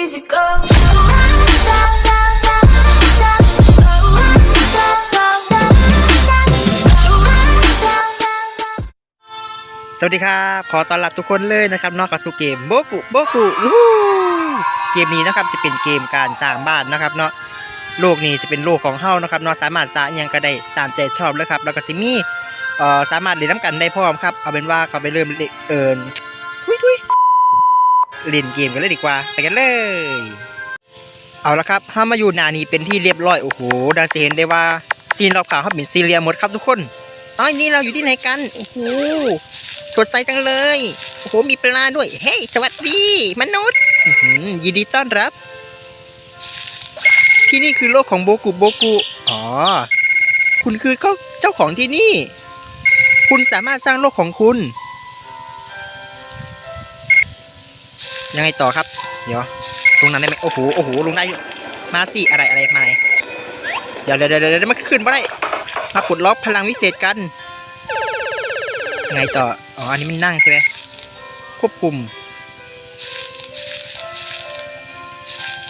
easy go. สวัสดีครับ ขอต้อนรับทุกคนเลยนะครับนอกจากสู่เกมโบกุโบกุยูเกมนี้นะครับจะเป็นเกมการสร้างบ้านนะครับเนาะโลกนี้จะเป็นโลกของเฮานะครับเนาะสามารถสร้างยังก็ได้ตามใจชอบเลยครับแล้วก็สิมีเอ่อสามารถเล่นน้ำกันได้พร้อมครับเอาเป็นว่าเขาไปเริ่มเล่อินทุยทุย เล่นเกมกันเลยดีกว่า ไปกันเลย เอาละครับห้ามาอยู่นานี้เป็นที่เรียบร้อย โอ้โหดังเห็นได้ว่าซีนรอบขาวเขาเป็นซีเรียหมดครับทุกคนอ้อนี่เราอยู่ที่ไหนกัน โอ้โหสดใสจังเลย โอ้โห มีปลาด้วย เฮ้ย สวัสดี มนุษย์ยินดีต้อนรับ ที่นี่คือโลกของโบกุโบกุ อ๋อ คุณคือเจ้าเจ้าของที่นี่ คุณสามารถสร้างโลกของคุณ ยังไงต่อครับ เดี๋ยวตรงนั้นได้ไหมโอ้โหโอ้โหลงได้อยู่มาสิอะไรอะไรมาไหนเดี๋ยวเดี๋ยวเดี๋ยวเดี๋ยวมันขึ้นมาได้มาปลดล็อกพลังวิเศษกันยังไงต่ออ๋ออันนี้มันนั่งใช่ไหมควบคุม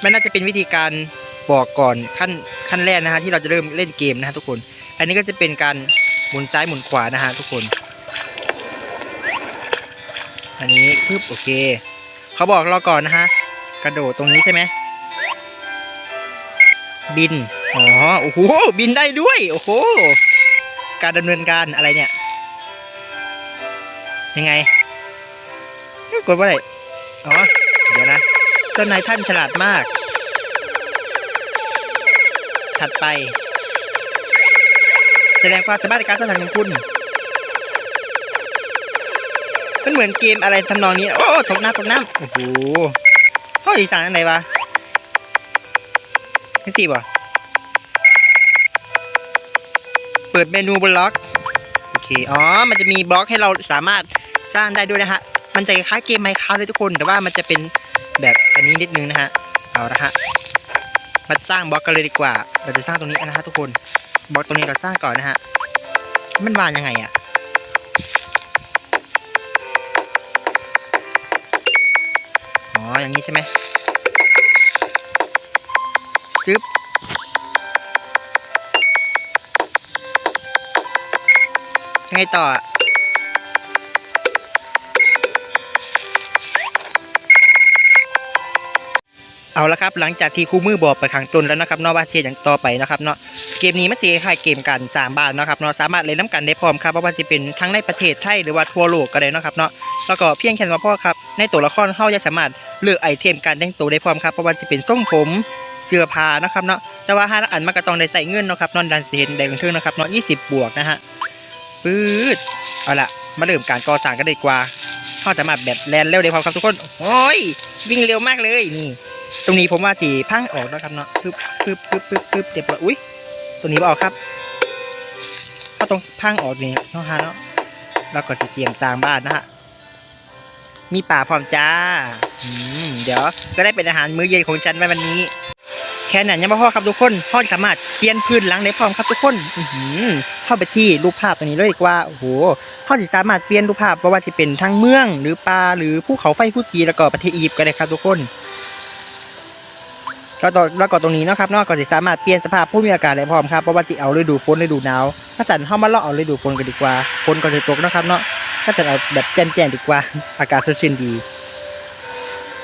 มันน่าจะเป็นวิธีการบอกก่อนขั้นขั้นแรกนะฮะที่เราจะเริ่มเล่นเกมนะฮะทุกคน อันนี้ก็จะเป็นการหมุนซ้ายหมุนขวานะฮะทุกคน อันนี้ปึ๊บโอเค เขาบอกเราก่อนนะฮะ กระโดดตรงนี้ใช่ไหม บิน อ๋อ โอ้โห บินได้ด้วย โอ้โห การดำเนินการอะไรเนี่ย ยังไง กดว่าอะไร อ๋อ เดี๋ยวนะ เจ้านายท่านฉลาดมาก ถัดไป แสดงความสามารถในการสร้างสรรค์ของคุณ มันเหมือนเกมอะไรทำนองนี้ โอ้ตกน้ำตกน้ำโอ้โหห้ออีสานอะไรวะนี่สิบ่เปิดเมนูบล็อก โอเค อ๋อ มันจะมีบล็อกให้เราสามารถสร้างได้ด้วยนะฮะ มันจะคล้ายเกมไมค์คาเลยทุกคน แต่ว่ามันจะเป็นแบบอันนี้นิดนึงนะฮะ เอาละฮะ มาสร้างบล็อกกันเลยดีกว่า เราจะสร้างตรงนี้นะฮะทุกคน บล็อกตรงนี้เราสร้างก่อนนะฮะ มันวางยังไงอะ อ๋อย่างนี้ใช่ไหมซึบยังไงต่อเอาละครับหลังจากที่ครูมือบอกไปขังตนแล้วนะครับเนาะว่าเทียอย่างต่อไปนะครับเนาะเกมนี้มันสีคล้ายเกมการสางบ้านนะครับเนาะสามารถเล่นน้ำกันได้พร้อมครับเพราะว่าจะเป็นทั้งในประเทศไทยหรือว่าทั่วโลกก็ได้นะครับเนาะแล้วก็เพียงแค่ว่าพ่อครับในตัวละครเขาจะสามารถ เลือกไอเทมการแต่งตัวได้พร้อมครับเพราะว่าจะเป็นทรงผมเสื้อผ้านะครับเนาะแต่ว่าห้าอันมันก็ต้องได้ใส่เงินเนาะครับนอนดันเสียนแดงเทิงนะครับเนาะยี่สิบบวกนะฮะปื๊ดเอาละมาเริ่มการก่อสร้างกันดีกว่าเขาสามารถแบบแลนเร็วได้พร้อมครับทุกคนโอ้ยวิ่งเร็วมากเลยนี่ ตรงนี้ผมว่าสีพังออกนะครับเนาะปึ๊บปึ๊บปึ๊บปึ๊บปึ๊บเจ็บปวดอุ้ยตัวนี้บ่ออกครับก็ต้องพังออกนี่เนาะฮะเนาะแล้วก็สีเตรียมสร้างบ้านนะฮะมีป่าพร้อมจ้า เดี๋ยวก็ได้เป็นอาหารมื้อเย็นของฉันในวันนี้ แค่นั้นยังไม่พอครับทุกคนพ่อสามารถเปลี่ยนพื้นหลังได้พร้อมครับทุกคนอือหือเข้าไปที่รูปภาพตัวนี้เลยดีกว่าโอ้โหพ่อสิสามารถเปลี่ยนรูปภาพเพราะว่าจะเป็นทั้งเมือง หรือป่าหรือภูเขาไฟฟูจิแล้วก็ประเทศอียิปต์ก็ได้ครับทุกคนแล้วต่อแล้วก็ตรงนี้เนาะครับนอกก็สิสามารถเปลี่ยนสภาพภูมิอากาศได้พร้อมครับเพราะว่าสิเอาฤดูฝนฤดูหนาวถ้าสันเข้ามาเลาะเอาฤดูฝนกันดีกว่าฝนก็จะตกนะครับเนาะถ้าสันเอาแบบแจ่มๆดีกว่า อากาศสดชื่นดี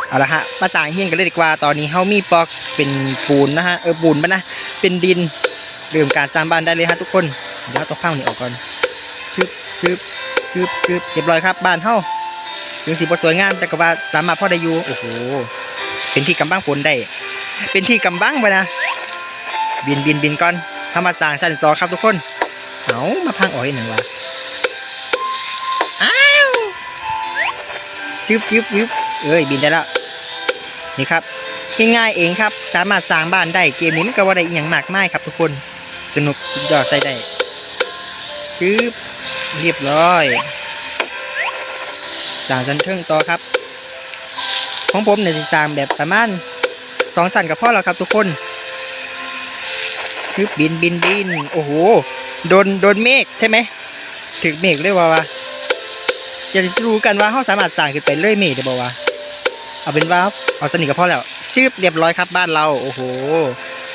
เอาละฮะมาสร้างเฮียนกันเลยดีกว่าตอนนี้เฮามีบล็อกเป็นปูนนะฮะเออปูนปะนะเป็นดินเริ่มการสร้างบ้านได้เลยฮะทุกคนเดี๋ยวเอาตัวพังนี่ออกก่อนซึบซึบซึบซึบเรียบร้อยครับบ้านเฮาถึงสีสวยงามแต่ก็ว่าสามารถพอได้อยู่โอ้โหเป็นที่กำบังฝนได้เป็นที่กำบังไปนะบินบินบินก่อนเข้ามาสร้างชั้นสองครับทุกคนเอามาพังออกอีกหนึ่งวะอ้าวซึบซึบซึบเอ้ยบินได้แล้ว นี่ครับง่ายๆเองครับ สามารถสร้างบ้านได้เกมนี้มันก็ว่าได้อย่างมากมายครับทุกคนสนุกสุดยอดใส่ได้ปึ๊บเรียบร้อยสร้างชั้นเทิงต่อครับ ของผมเนี่ยสิสร้างแบบประมาณสองสั่นกับพ่อแล้วครับทุกคนคือบินบินบินโอ้โหโดนโดนเมฆใช่ไหมถึงเมฆเลยว่าวะอยากจะรู้กันว่าเขาสามารถสร้างขึ้นไปเรื่อยเมฆได้บ่าวะ เอาเป็นว่าเอาสนิทกับพ่อแล้วชืบเรียบร้อยครับบ้านเรา โอ้โห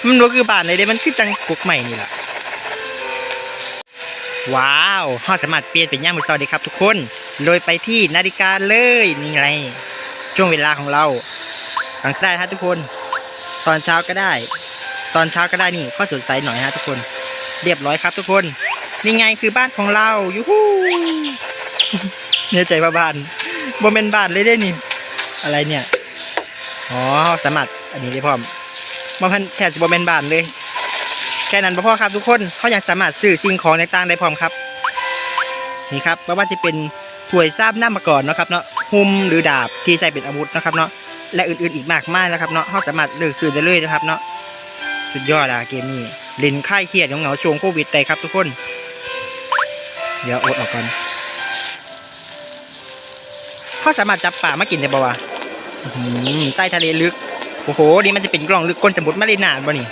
มันรู้คือบ้านเลยเด้มันคือจังกุกใหม่นี่แหละว้าวห้อสามารถเปลี่ยนเป็นย่ามมือซอดีครับทุกคน โดยไปที่นาฬิกาเลยนี่ไงช่วงเวลาของเรากลางได้ฮะทุกคน ตอนเช้าก็ได้ ตอนเช้าก็ได้นี่ข้อสดใสหน่อยฮะทุกคน เรียบร้อยครับทุกคน นี่ไงคือบ้านของเรายูฮูเนี่ยใจว่าบ้านบ่เป็นบ้านเลยได้นี่ อะไรเนี่ย อ๋อสามารอันนี้ได้พร้อมบ่พันแค่สิบเป็นบานเลย แค่นั้นบ่พอครับทุกคนเขายังสามารถซื้อสิ่งของในต่างได้พร้อมครับ นี่ครับไม่ว่าจะเป็นถ้วยซ้ำหน้ามาก่อนนะครับเนาะหุมหรือดาบที่ใช้เป็นอาวุธนะครับเนาะและอื่นๆอีกมากมายนะครับเนาะเขาสามารถเลือกซื้อได้เลยนะครับเนาะสุดยอดอะเกมนี้เล่นค่ายเครียดของเหงาช่วงโควิดไปครับทุกคน เดี๋ยวอดออกก่อนเขาสามารถจับป่ามากินได้บ่วะ ใต้ทะเลลึก โอ้โห นี่มันจะเป็นกล่องลึกก้นสมุทรมาเลยนานบ่นี่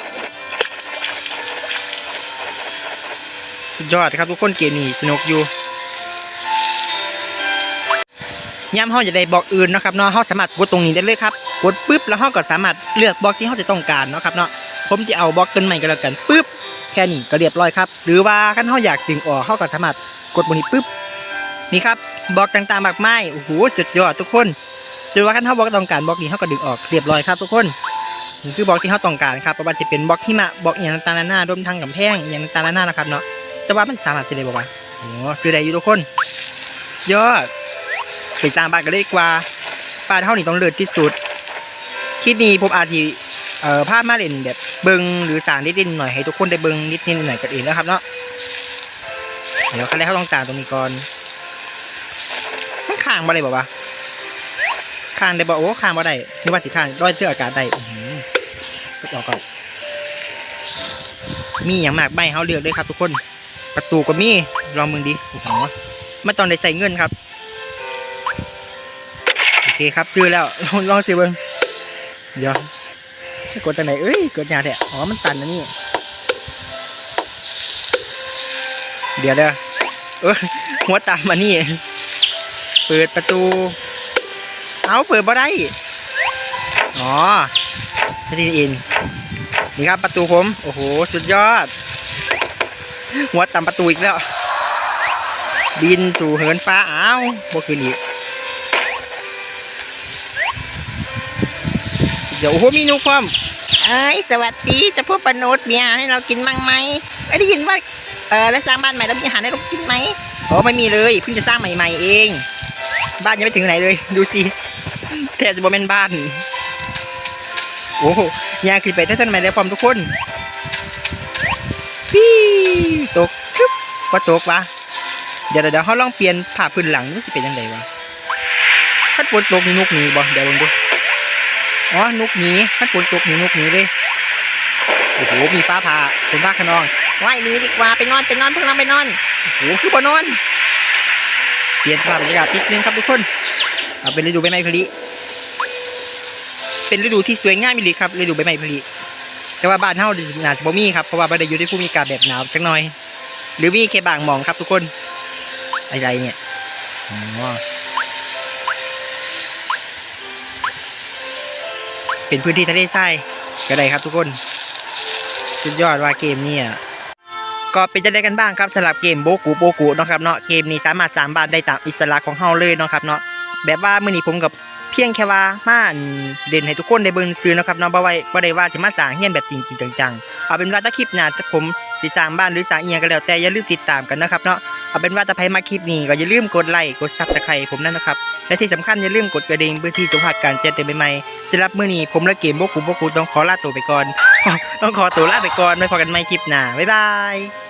สุดยอดครับทุกคนเกมนี้สนุกอยู่ย้ำเฮาจะได้บอกอื่นนะครับเนาะเฮาสามารถกดตรงนี้ได้เลยครับ กดปุ๊บแล้วเฮาก็สามารถเลือกบล็อกที่เฮาจะต้องการเนาะครับเนาะ ผมจะเอาบล็อกต้นใหม่ก็แล้วกันปุ๊บ แค่นี้ก็เรียบร้อยครับ หรือว่าคันเฮาอยากดึงออกเฮาก็สามารถกดบนนี้ปุ๊บ นี่ครับบล็อกต่างๆมากมาย โอ้โห สุดยอดทุกคน ส่วนว่าคันเฮาบล็อกต้องการบล็อกนี้เฮาก็ดึงออกเรียบร้อยครับทุกคนนี่คือบล็อกที่เฮาต้องการครับเพระว่าสิเป็นบล็อกหิมะบล็อกอย่างตางๆนานาดมทางกำแพงอย่างตางๆนานานะครับเนาะแต่ว่ามันสามารถซื้อได้บ่วะโอ้ซื้อได้อยู่ทุกคน ยอดไปสร้างบ้านกันเลยดีกว่าบ้านเฮานี่ต้องเลิศที่สุดคลิปนี้ผมอาจสิเอ่อภาพมาเล่นแบบเบิงหรือสางนิดๆหน่อยให้ทุกคนได้เบิงนิดๆหน่อยกันเองนะครับเนาะเดี๋ยวขั้นแรกเขาต้องสางตรงนี้ก่อนมันข้างบ่ได้บ่วะ ข้างได้บ่โอ้ข้างบ่ได้นี่ว่าสิข้างร้อยเทื่ออากาศได้อื้อหือเปิดออกก่อนมีอย่างมากใบเฮาเลือกเลยครับ ทุกคน ประตูก็มีลองมึงดิโอ้โหม่ต้องได้ใส่เงินครับโอเคครับซื้อแล้วลองลองซื้อเบิ่งเดี๋ยวกดตรงไหนเอ้ยกดยาแท้อ๋อมันตันนะนี่เดี๋ยวเด้อเออหัวตามมานี่ เปิดประตู เอาเปิดบ่ได้ อ๋อไม่ได้อิน นี่ครับประตูผม โอ้โห สุดยอด หัวต่ำประตูอีกแล้ว บินสู่เหินฟ้า อ้าวบ่คืนอีกเดี๋ยวโอ้โหมีนูความเอ้ยสวัสดีจะพวกปนุษย์มีอาหารให้เรากินบ้างไหมเอ้ยได้ยินว่าเออแล้วสร้างบ้านใหม่แล้วมีอาหารให้เรากินไหมโอ้ไม่มีเลยเพิ่งจะสร้างใหม่ๆเอง บ้านยังไม่ถึงไหนเลย ดูสิ แทบจะบ่แม่นบ้าน โอ้โหยางขึ้นไปได้ต้นไม้แล้วพร้อมทุกคนพี่ตกชึบว่าตกวะเดี๋ยวเดี๋ยวเขาลองเปลี่ยนผ้าพื้นหลังนี่สิเป็นยังไงวะขั้นฝนตกนี่นุกหนี้บ่เดี๋ยวลองดูอ๋อนุกหนี้ขั้นฝนตกนี่นุกหนี้เลยโอ้โหมีฟ้าผ่าฝนฟ้าขนองไหว้หนี้ดีกว่าไปนอนไปนอนพวกเราไปนอนโอ้โหคือบ่นอน เปลี่ยนสภาพบรรยากาศนิดนึงครับทุกคนเอาเป็นฤดูใบไม้ผลิ เป็นฤดูที่สวยงามอีลีครับฤดูใบไม้ผลิแต่ว่าบ้านเฮาหนาจะบ่มีครับเพราะว่าบ่ได้อยู่ในภูมิอากาศแบบหนาวจักหน่อย หรือมีแค่บางหมองครับทุกคนอะไรเนี่ยอ๋อเป็นพื้นที่ทะเลทรายก็ได้ครับทุกคน สุดยอดว่าเกมนี่ยก็เป็นจะได้กันบ้างครับสำหรับเกมโบกูโบกูเนาะครับเนาะเกมนี้สามารถสามบานได้ตามอิสระของเฮาเลยเนาะครับเนาะแบบว่ามื้อนี้ผมกับ เพียงแค่ว่ามานเด่นให้ทุกคนได้เบิ่งซื้อนะครับเนาะบ่ไว้บ่ได้ว่าสิมาสร้างเฮียนแบบจริงๆจังๆเอาเป็นว่าถ้าคลิปหน้าถ้าผมสิสร้างบ้านหรือสร้างอีหยังก็แล้วแต่อย่าลืมติดตามกันนะครับเนาะเอาเป็นว่าถ้าใครมาคลิปนี้ก็อย่าลืมกดไลค์กด Subscribe ผมนั่นนะครับและที่สำคัญอย่าลืมกดกระดิ่งเพื่อที่จะพลาดการแจ้งเตือนใหม่ๆสำหรับมื้อนี้ผมและเกมโบกูโบกูต้องขอลาตัวไปก่อน ต้องขอตัวลาไปก่อนไว้พบกันใหม่คลิปหน้าบ๊ายบาย